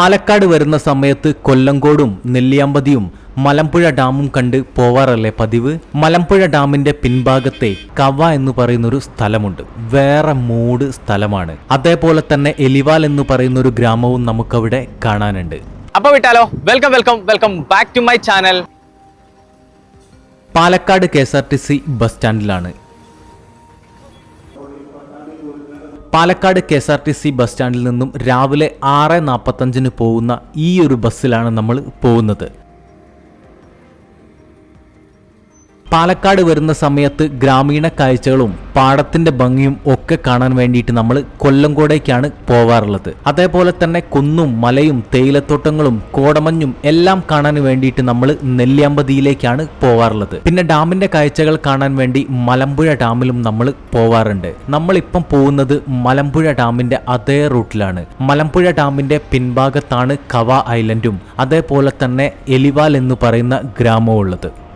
പാലക്കാട് വരുന്ന സമയത്ത് കൊല്ലങ്കോടും നെല്ലിയാമ്പതിയും മലമ്പുഴ ഡാമും കണ്ട് പോവാറല്ലേ പതിവ്? മലമ്പുഴ ഡാമിന്റെ പിൻഭാഗത്തെ കവ എന്ന് പറയുന്ന ഒരു സ്ഥലമുണ്ട്. വേറെ മൂട് സ്ഥലമാണ്. അതേപോലെ തന്നെ എലിവാൽ എന്ന് പറയുന്ന ഒരു ഗ്രാമവും നമുക്കവിടെ കാണാനുണ്ട്. അപ്പൊ വിട്ടാലോ? Welcome welcome welcome back to my channel. Palakkad K S R T C bus സ്റ്റാൻഡിലാണ്. Palakkad K S R T C bus സ്റ്റാൻഡിൽ നിന്നും രാവിലെ ആറ് നാൽപ്പത്തഞ്ചിന് പോകുന്ന ഈ ഒരു ബസ്സിലാണ് നമ്മൾ പോകുന്നത്. പാലക്കാട് വരുന്ന സമയത്ത് ഗ്രാമീണ കാഴ്ചകളും പാടത്തിന്റെ ഭംഗിയും ഒക്കെ കാണാൻ വേണ്ടിയിട്ട് നമ്മൾ കൊല്ലംകോടേക്കാണ് പോവാറുള്ളത്. അതേപോലെ തന്നെ കുന്നും മലയും തേയിലത്തോട്ടങ്ങളും കോടമഞ്ഞും എല്ലാം കാണാൻ വേണ്ടിയിട്ട് നമ്മൾ നെല്ലിയാമ്പതിയിലേക്കാണ് പോവാറുള്ളത്. പിന്നെ ഡാമിന്റെ കാഴ്ചകൾ കാണാൻ വേണ്ടി മലമ്പുഴ ഡാമിലും നമ്മൾ പോവാറുണ്ട്. നമ്മളിപ്പം പോകുന്നത് മലമ്പുഴ ഡാമിന്റെ അതേ റൂട്ടിലാണ്. മലമ്പുഴ ഡാമിന്റെ പിൻഭാഗത്താണ് കവ ഐലൻഡും. അതേപോലെ തന്നെ എലിവാൽ എന്ന് പറയുന്ന ഗ്രാമവും ഉള്ളത്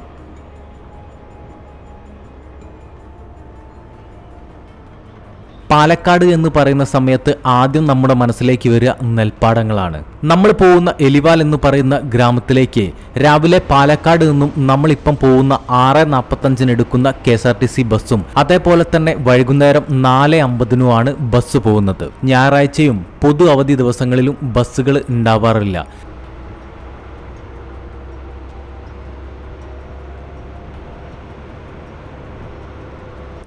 പാലക്കാട് എന്ന് പറയുന്ന സമയത്ത് ആദ്യം നമ്മുടെ മനസ്സിലേക്ക് വരിക നെൽപ്പാടങ്ങളാണ്. നമ്മൾ പോകുന്ന എലിവാൽ എന്ന് പറയുന്ന ഗ്രാമത്തിലേക്ക് രാവിലെ പാലക്കാട് നിന്നും നമ്മളിപ്പം പോകുന്ന ആറ് നാൽപ്പത്തഞ്ചിന് എടുക്കുന്ന K S R T C ബസ്സും അതേപോലെ തന്നെ വൈകുന്നേരം നാല് അമ്പതിനുമാണ് ബസ് പോകുന്നത്. ഞായറാഴ്ചയും പൊതു അവധി ദിവസങ്ങളിലും ബസ്സുകൾ ഉണ്ടാവാറില്ല.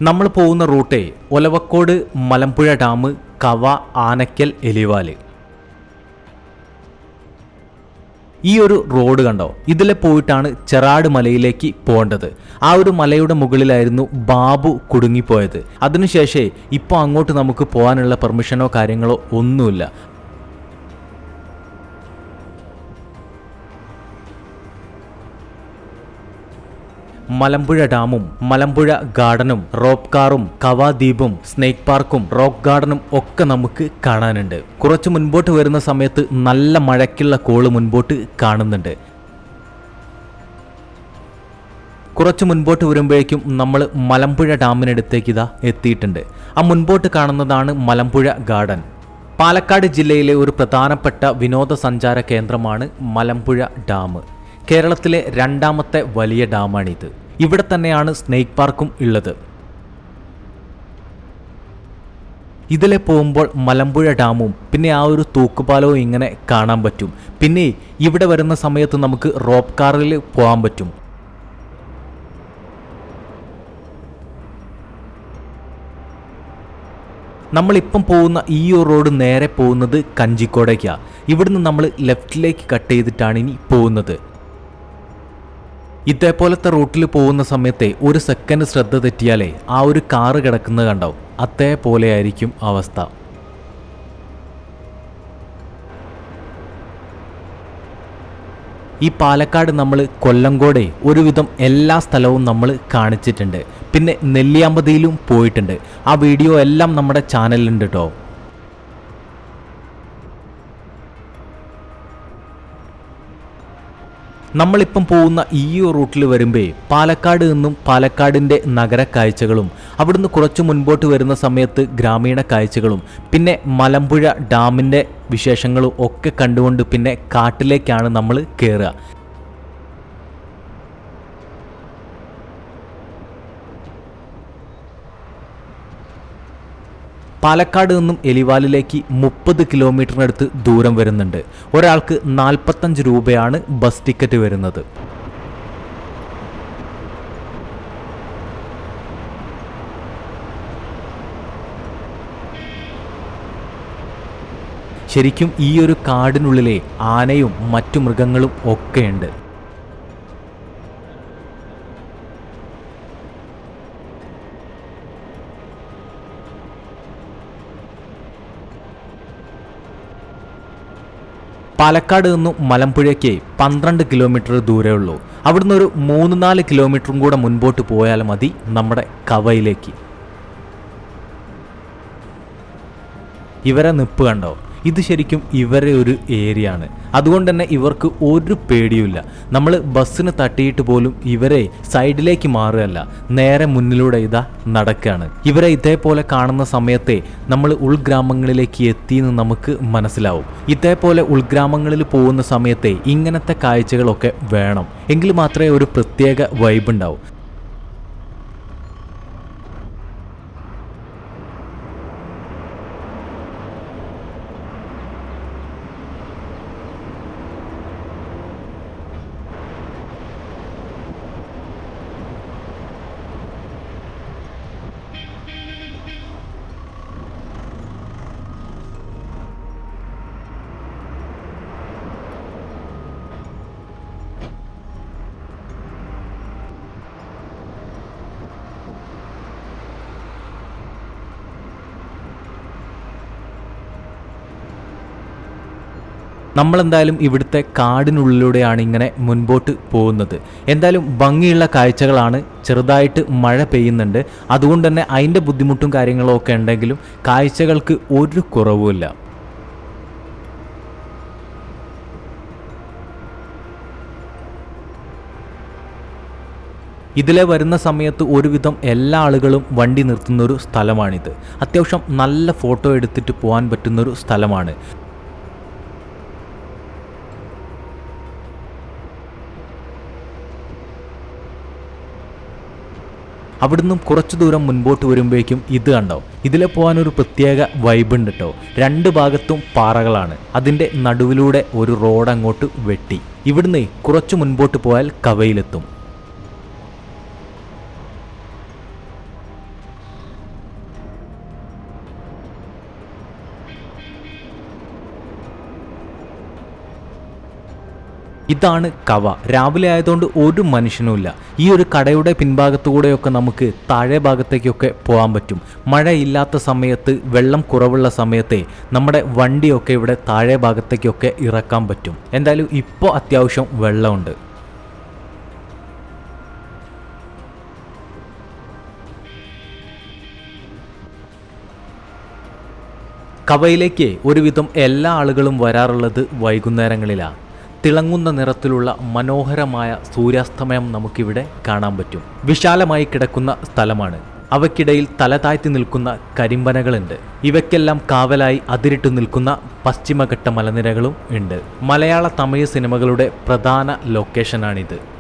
നമ്മൾ പോകുന്ന റൂട്ടേ ഒലവക്കോട് മലമ്പുഴ ഡാം കവ ആനക്കൽ എലിവാൽ. ഈ ഒരു റോഡ് കണ്ടോ? ഇതിലെ പോയിട്ടാണ് ചെറാട് മലയിലേക്ക് പോകേണ്ടത്. ആ ഒരു മലയുടെ മുകളിലായിരുന്നു ബാബു കുടുങ്ങിപ്പോയത്. അതിനുശേഷേ ഇപ്പോൾ അങ്ങോട്ട് നമുക്ക് പോകാനുള്ള പെർമിഷനോ കാര്യങ്ങളോ ഒന്നുമില്ല. മലമ്പുഴ ഡാമും മലമ്പുഴ ഗാർഡനും റോപ്പ് കാറും കവാദ്വീപും സ്നേക്ക് പാർക്കും റോക്ക് ഗാർഡനും ഒക്കെ നമുക്ക് കാണാനുണ്ട്. കുറച്ച് മുൻപോട്ട് വരുന്ന സമയത്ത് നല്ല മഴയ്ക്കുള്ള കോൾ മുൻപോട്ട് കാണുന്നുണ്ട്. കുറച്ച് മുൻപോട്ട് വരുമ്പോഴേക്കും നമ്മൾ മലമ്പുഴ ഡാമിനടുത്തേക്ക് ഇതാ എത്തിയിട്ടുണ്ട്. ആ മുൻപോട്ട് കാണുന്നതാണ് മലമ്പുഴ ഗാർഡൻ. പാലക്കാട് ജില്ലയിലെ ഒരു പ്രധാനപ്പെട്ട വിനോദസഞ്ചാര കേന്ദ്രമാണ് മലമ്പുഴ ഡാം. കേരളത്തിലെ രണ്ടാമത്തെ വലിയ ഡാമാണിത്. ഇവിടെ തന്നെയാണ് സ്നേക്ക് പാർക്കും ഉള്ളത്. ഇതിലെ പോകുമ്പോൾ മലമ്പുഴ ഡാമും പിന്നെ ആ ഒരു തൂക്കുപാലവും ഇങ്ങനെ കാണാൻ പറ്റും. പിന്നെ ഇവിടെ വരുന്ന സമയത്ത് നമുക്ക് റോപ്പ് കാറിൽ പോകാൻ പറ്റും. നമ്മളിപ്പം പോകുന്ന ഈ ഒരു റോഡ് നേരെ പോകുന്നത് കഞ്ചിക്കോടേക്കാണ് ഇവിടുന്ന് നമ്മൾ ലെഫ്റ്റിലേക്ക് കട്ട് ചെയ്തിട്ടാണ് ഇനി പോകുന്നത്. ഇതേപോലത്തെ റൂട്ടിൽ പോകുന്ന സമയത്തെ ഒരു സെക്കൻഡ് ശ്രദ്ധ തെറ്റിയാലേ ആ ഒരു കാറ് കിടക്കുന്നത് കണ്ടാവും. അതേപോലെ ആയിരിക്കും അവസ്ഥ. ഈ പാലക്കാട് നമ്മൾ കൊല്ലങ്കോടെ ഒരുവിധം എല്ലാ സ്ഥലവും നമ്മൾ കാണിച്ചിട്ടുണ്ട്. പിന്നെ നെല്ലിയാമ്പതിയിലും പോയിട്ടുണ്ട്. ആ വീഡിയോ എല്ലാം നമ്മുടെ ചാനലിലുണ്ട് കേട്ടോ നമ്മളിപ്പം പോകുന്ന ഈ റൂട്ടിൽ വരുമ്പേ പാലക്കാട് നിന്നും പാലക്കാടിന്റെ നഗര കാഴ്ചകളും അവിടുന്ന് കുറച്ച് മുൻപോട്ട് വരുന്ന സമയത്ത് ഗ്രാമീണ കാഴ്ചകളും പിന്നെ മലമ്പുഴ ഡാമിന്റെ വിശേഷങ്ങളും ഒക്കെ കണ്ടുകൊണ്ട് പിന്നെ കാട്ടിലേക്കാണ് നമ്മൾ കയറുക പാലക്കാട് നിന്നും എലിവാലിലേക്ക് മുപ്പത് കിലോമീറ്ററിനടുത്ത് ദൂരം വരുന്നുണ്ട്. ഒരാൾക്ക് നാൽപ്പത്തഞ്ച് രൂപയാണ് ബസ് ടിക്കറ്റ് വരുന്നത്. ശരിക്കും ഈ ഒരു കാടിനുള്ളിലെ ആനയും മറ്റു മൃഗങ്ങളും ഒക്കെയുണ്ട്. പാലക്കാട് നിന്നും മലമ്പുഴയ്ക്ക് പന്ത്രണ്ട് കിലോമീറ്റർ ദൂരേ ഉള്ളൂ അവിടുന്ന് ഒരു മൂന്ന് നാല് കിലോമീറ്ററും കൂടെ മുൻപോട്ട് പോയാൽ മതി നമ്മുടെ കവയിലേക്ക്. ഇവരെ നിപ്പ് കണ്ടോ? ഇത് ശരിക്കും ഇവരെ ഒരു ഏരിയ ആണ് അതുകൊണ്ട് തന്നെ ഇവർക്ക് ഒരു പേടിയുമില്ല. നമ്മൾ ബസ്സിന് തട്ടിയിട്ട് പോലും ഇവരെ സൈഡിലേക്ക് മാറുകയല്ല നേരെ മുന്നിലൂടെ ഇതാ നടക്കുകയാണ്. ഇവരെ ഇതേപോലെ കാണുന്ന സമയത്തെ നമ്മൾ ഉൾഗ്രാമങ്ങളിലേക്ക് എത്തിയെന്ന് നമുക്ക് മനസ്സിലാവും. ഇതേപോലെ ഉൾഗ്രാമങ്ങളിൽ പോകുന്ന സമയത്തെ ഇങ്ങനത്തെ കാഴ്ചകളൊക്കെ വേണം. എങ്കിൽ മാത്രമേ ഒരു പ്രത്യേക വൈബ് ഉണ്ടാവും. നമ്മളെന്തായാലും ഇവിടുത്തെ കാടിനുള്ളിലൂടെയാണ് ഇങ്ങനെ മുൻപോട്ട് പോകുന്നത്. എന്തായാലും ഭംഗിയുള്ള കാഴ്ചകളാണ് ചെറുതായിട്ട് മഴ പെയ്യുന്നുണ്ട്. അതുകൊണ്ട് തന്നെ അതിന്റെ ബുദ്ധിമുട്ടും കാര്യങ്ങളും ഒക്കെ ഉണ്ടെങ്കിലും കാഴ്ചകൾക്ക് ഒരു കുറവുമില്ല. ഇതിലെ വരുന്ന സമയത്ത് ഒരുവിധം എല്ലാ ആളുകളും വണ്ടി നിർത്തുന്നൊരു സ്ഥലമാണിത്. അത്യാവശ്യം നല്ല ഫോട്ടോ എടുത്തിട്ട് പോകാൻ പറ്റുന്നൊരു സ്ഥലമാണ്. അവിടുന്ന് കുറച്ചു ദൂരം മുൻപോട്ട് വരുമ്പോഴേക്കും ഇത് കണ്ടോ? ഇതിലെ പോകാൻ ഒരു പ്രത്യേക വൈബ് ഉണ്ട് കേട്ടോ രണ്ട് ഭാഗത്തും പാറകളാണ്. അതിന്റെ നടുവിലൂടെ ഒരു റോഡ് അങ്ങോട്ട് വെട്ടി. ഇവിടുന്ന് കുറച്ചു മുൻപോട്ട് പോയാൽ കവയിലെത്തും. ഇതാണ് കവ. രാവിലെ ആയതുകൊണ്ട് ഒരു മനുഷ്യനുമില്ല. ഈ ഒരു കടയുടെ പിൻഭാഗത്തുകൂടെയൊക്കെ നമുക്ക് താഴെ ഭാഗത്തേക്കൊക്കെ പോകാൻ പറ്റും. മഴയില്ലാത്ത സമയത്ത് വെള്ളം കുറവുള്ള സമയത്തെ നമ്മുടെ വണ്ടിയൊക്കെ ഇവിടെ താഴെ ഭാഗത്തേക്കൊക്കെ ഇറക്കാൻ പറ്റും. എന്തായാലും ഇപ്പോൾ അത്യാവശ്യം വെള്ളമുണ്ട്. കവയിലേക്ക് ഒരുവിധം എല്ലാ ആളുകളും വരാറുള്ളത് വൈകുന്നേരങ്ങളിലാണ്. തിളങ്ങുന്ന നിറത്തിലുള്ള മനോഹരമായ സൂര്യാസ്തമയം നമുക്കിവിടെ കാണാൻ പറ്റും. വിശാലമായി കിടക്കുന്ന സ്ഥലമാണ്. അവയ്ക്കിടയിൽ തല താഴ്ത്തി നിൽക്കുന്ന കരിമ്പനകളുണ്ട്. ഇവയ്ക്കെല്ലാം കാവലായി അതിരിട്ടു നിൽക്കുന്ന പശ്ചിമഘട്ട മലനിരകളും ഉണ്ട്. മലയാള തമിഴ് സിനിമകളുടെ പ്രധാന ലൊക്കേഷനാണിത്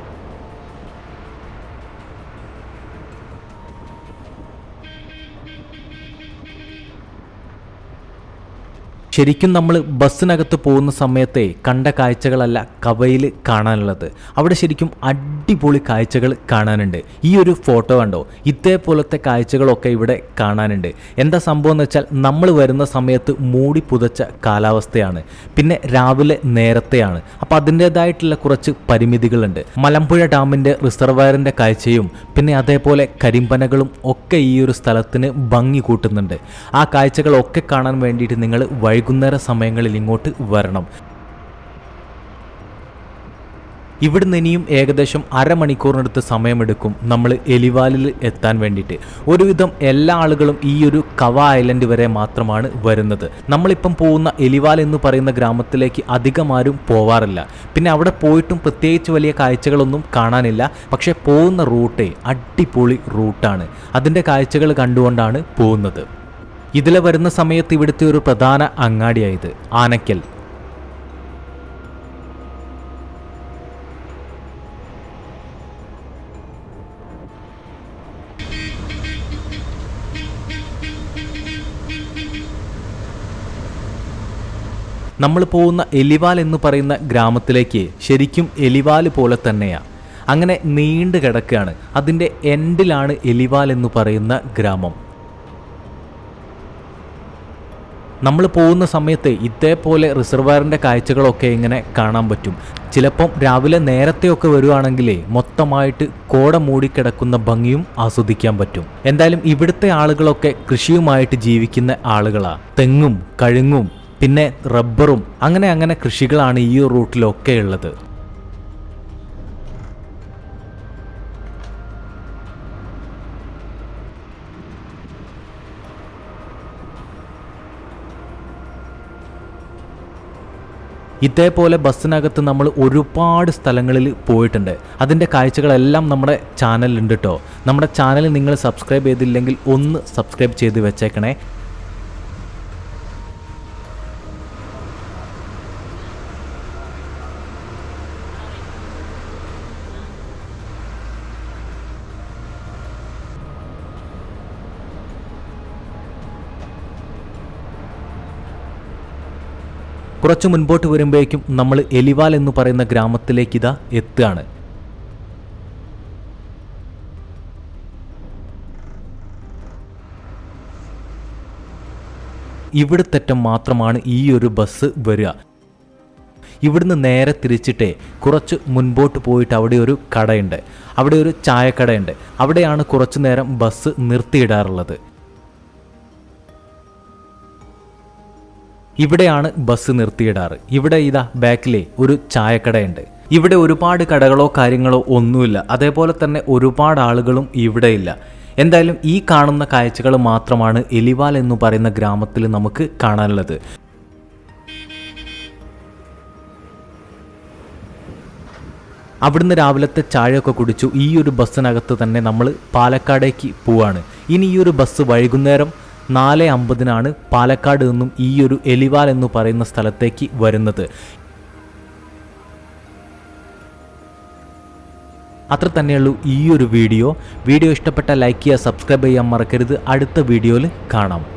ശരിക്കും നമ്മൾ ബസ്സിനകത്ത് പോകുന്ന സമയത്തെ കണ്ട കാഴ്ചകളല്ല കവയിൽ കാണാനുള്ളത്. അവിടെ ശരിക്കും അടിപൊളി കാഴ്ചകൾ കാണാനുണ്ട്. ഈ ഒരു ഫോട്ടോ കണ്ടോ? ഇതേപോലത്തെ കാഴ്ചകളൊക്കെ ഇവിടെ കാണാനുണ്ട്. എന്താ സംഭവം എന്ന് വെച്ചാൽ നമ്മൾ വരുന്ന സമയത്ത് മൂടി പുതച്ച കാലാവസ്ഥയാണ്. പിന്നെ രാവിലെ നേരത്തെയാണ്. അപ്പോൾ അതിന്റെതായിട്ടുള്ള കുറച്ച് പരിമിതികളുണ്ട്. മലമ്പുഴ ഡാമിന്റെ റിസർവയറിന്റെ കാഴ്ചയും പിന്നെ അതേപോലെ കരിമ്പനകളും ഒക്കെ ഈ ഒരു സ്ഥലത്തിന് ഭംഗി കൂട്ടുന്നുണ്ട്. ആ കാഴ്ചകളൊക്കെ കാണാൻ വേണ്ടിയിട്ട് നിങ്ങൾ വൈകുന്നേര സമയങ്ങളിൽ ഇങ്ങോട്ട് വരണം. ഇവിടുന്ന് ഇനിയും ഏകദേശം അരമണിക്കൂറിനടുത്ത് സമയമെടുക്കും നമ്മൾ എലിവാലിൽ എത്താൻ വേണ്ടിയിട്ട്. ഒരുവിധം എല്ലാ ആളുകളും ഈ ഒരു കവ ഐലൻഡ് വരെ മാത്രമാണ് വരുന്നത്. നമ്മളിപ്പം പോകുന്ന എലിവാൽ എന്ന് പറയുന്ന ഗ്രാമത്തിലേക്ക് അധികം ആരും പോവാറില്ല. പിന്നെ അവിടെ പോയിട്ടും പ്രത്യേകിച്ച് വലിയ കാഴ്ചകളൊന്നും കാണാനില്ല. പക്ഷേ പോകുന്ന റൂട്ടേ അടിപൊളി റൂട്ടാണ്. അതിന്റെ കാഴ്ചകൾ കണ്ടുകൊണ്ടാണ് പോകുന്നത്. ഇതിലെ വരുന്ന സമയത്ത് ഇവിടുത്തെ ഒരു പ്രധാന അങ്ങാടിയായത് ആനക്കൽ. നമ്മൾ പോകുന്ന എലിവാൽ എന്ന് പറയുന്ന ഗ്രാമത്തിലേക്ക് ശരിക്കും എലിവാൽ പോലെ തന്നെയാണ് അങ്ങനെ നീണ്ടു കിടക്കുകയാണ്. അതിന്റെ എൻഡിലാണ് എലിവാൽ എന്ന് പറയുന്ന ഗ്രാമം. നമ്മൾ പോകുന്ന സമയത്ത് ഇതേപോലെ റിസർവയറിന്റെ കാഴ്ചകളൊക്കെ ഇങ്ങനെ കാണാൻ പറ്റും. ചിലപ്പം രാവിലെ നേരത്തെയൊക്കെ വരുവാണെങ്കിലേ മൊത്തമായിട്ട് കോട മൂടിക്കിടക്കുന്ന ഭംഗിയും ആസ്വദിക്കാൻ പറ്റും. എന്തായാലും ഇവിടുത്തെ ആളുകളൊക്കെ കൃഷിയുമായിട്ട് ജീവിക്കുന്ന ആളുകളാണ് തെങ്ങും കഴുങ്ങും പിന്നെ റബ്ബറും അങ്ങനെ അങ്ങനെ കൃഷികളാണ് ഈ റൂട്ടിലൊക്കെ ഉള്ളത്. ഇതേപോലെ ബസ്സിനകത്ത് നമ്മൾ ഒരുപാട് സ്ഥലങ്ങളിൽ പോയിട്ടുണ്ട്. അതിന്റെ കാഴ്ചകളെല്ലാം നമ്മുടെ ചാനലിലുണ്ട് കേട്ടോ നമ്മുടെ ചാനൽ നിങ്ങൾ സബ്സ്ക്രൈബ് ചെയ്തില്ലെങ്കിൽ ഒന്ന് സബ്സ്ക്രൈബ് ചെയ്ത് വെച്ചേക്കണേ. കുറച്ച് മുൻപോട്ട് വരുമ്പോഴേക്കും നമ്മൾ എലിവാൽ എന്ന് പറയുന്ന ഗ്രാമത്തിലേക്ക് ഇതാ എത്തുകയാണ് ഇവിടുത്തെറ്റം മാത്രമാണ് ഈ ഒരു ബസ് വരിക. ഇവിടുന്ന് നേരെ തിരിച്ചിട്ടേ കുറച്ച് മുൻപോട്ട് പോയിട്ട് അവിടെ ഒരു കടയുണ്ട്. അവിടെ ഒരു ചായക്കടയുണ്ട്. അവിടെയാണ് കുറച്ചു നേരം ബസ് നിർത്തിയിടാറുള്ളത്. ഇവിടെയാണ് ബസ് നിർത്തിയിടാറ്. ഇവിടെ ഇതാ ബാക്കിലെ ഒരു ചായക്കടയുണ്ട്. ഇവിടെ ഒരുപാട് കടകളോ കാര്യങ്ങളോ ഒന്നുമില്ല. അതേപോലെ തന്നെ ഒരുപാട് ആളുകളും ഇവിടെയില്ല എന്തായാലും ഈ കാണുന്ന കാഴ്ചകൾ മാത്രമാണ് എലിവാൽ എന്ന് പറയുന്ന ഗ്രാമത്തിൽ നമുക്ക് കാണാനുള്ളത്. അവിടുന്ന് രാവിലത്തെ ചായയൊക്കെ കുടിച്ചു. ഈ ഒരു ബസ്സിനകത്ത് തന്നെ നമ്മൾ പാലക്കാടേക്ക് പോവാണ്. ഇനി ഈ ഒരു ബസ് വൈകുന്നേരം നാല് അമ്പതിനാണ് പാലക്കാട് നിന്നും ഈ ഒരു എലിവാൽ എന്ന് പറയുന്ന സ്ഥലത്തേക്ക് വരുന്നത്. അത്ര തന്നെയുള്ളൂ ഈ ഒരു വീഡിയോ. വീഡിയോ ഇഷ്ടപ്പെട്ട ലൈക്ക് ചെയ്യുക സബ്സ്ക്രൈബ് ചെയ്യാൻ മറക്കരുത്. അടുത്ത വീഡിയോയിൽ കാണാം.